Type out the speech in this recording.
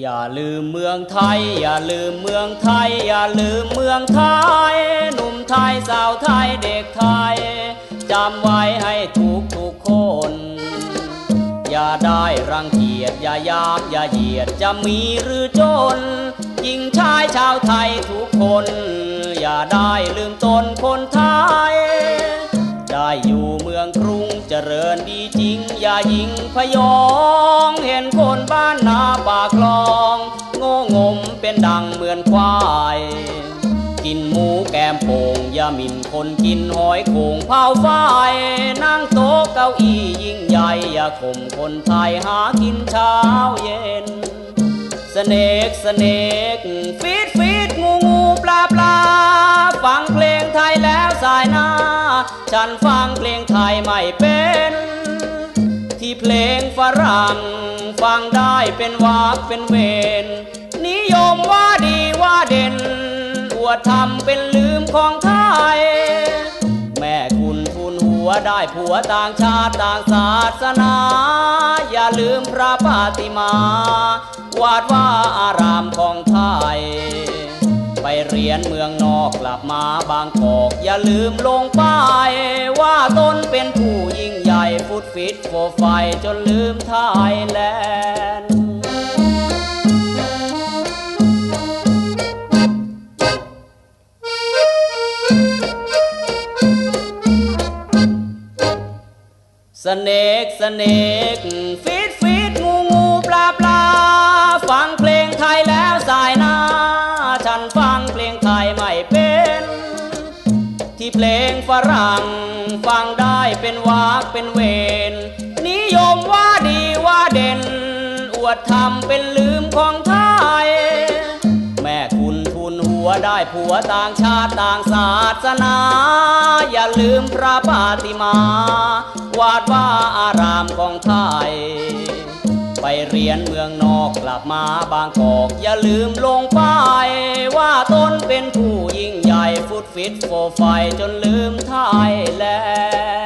อย่าลืมเมืองไทย อย่าลืมเมืองไทย อย่าลืมเมืองไทย หนุ่มไทยสาวไทยเด็กไทยจำไว้ให้ทุกทุกคน อย่าได้รังเกียจอย่ายามอย่าเหยียดจะมีหรือจนหญิงชายชาวไทยทุกคน อย่าได้ลืมตนคนไทย ได้อยู่เมืองกรุง จริญดีจริง อย่ายิงพยอง เห็นคนบ้านนาปากคลอง โง่งมเป็นดังเหมือนควาย กินหมูแกมโป่งอย่าหมิ่นคนกินหอยโขงเผาไฟนั่งโต๊ะเก้าอี้ยิ่งใหญ่ อย่าข่มคนไทยหากินเช้าเย็นสเนกสเนกฟีดฟี สายหน้า ฉันฟังเพลงไทยไม่เป็น ที่เพลงฝรั่ง ฟังได้เป็นวากเป็นเวนนิยมว่าดีว่าเด่น อวดทำเป็นลืมของไทย แม่คุณทุนหัวได้ผัวต่างชาติต่างศาสนา อย่าลืมพระปาติมา วาดว่าอารามของไทย เรียนเมืองนอกกลับมาบางกอก อย่าลืมลงป้ายว่าตนเป็นผู้ยิ่งใหญ่ฟุตฟิตโฟไฟจนลืมไทยแลนด์สเนกสเนกฟี ที่เพลงฝรั่ง ฟังได้เป็นวากเป็นเวนนิยมว่าดีว่าเด่น อวดทำเป็นลืมของไทย แม่คุณทุนหัวได้ผัวต่างชาติต่างศาสนา อย่าลืมพระปาติมา วาดว่าอารามของไทยไปเรียนเมืองนอกกลับมาบางกอก อย่าลืมลงป้ายว่าตนเป็นผู้ ฟุตฟิตโฟไฟจนลืมไทยแล้ว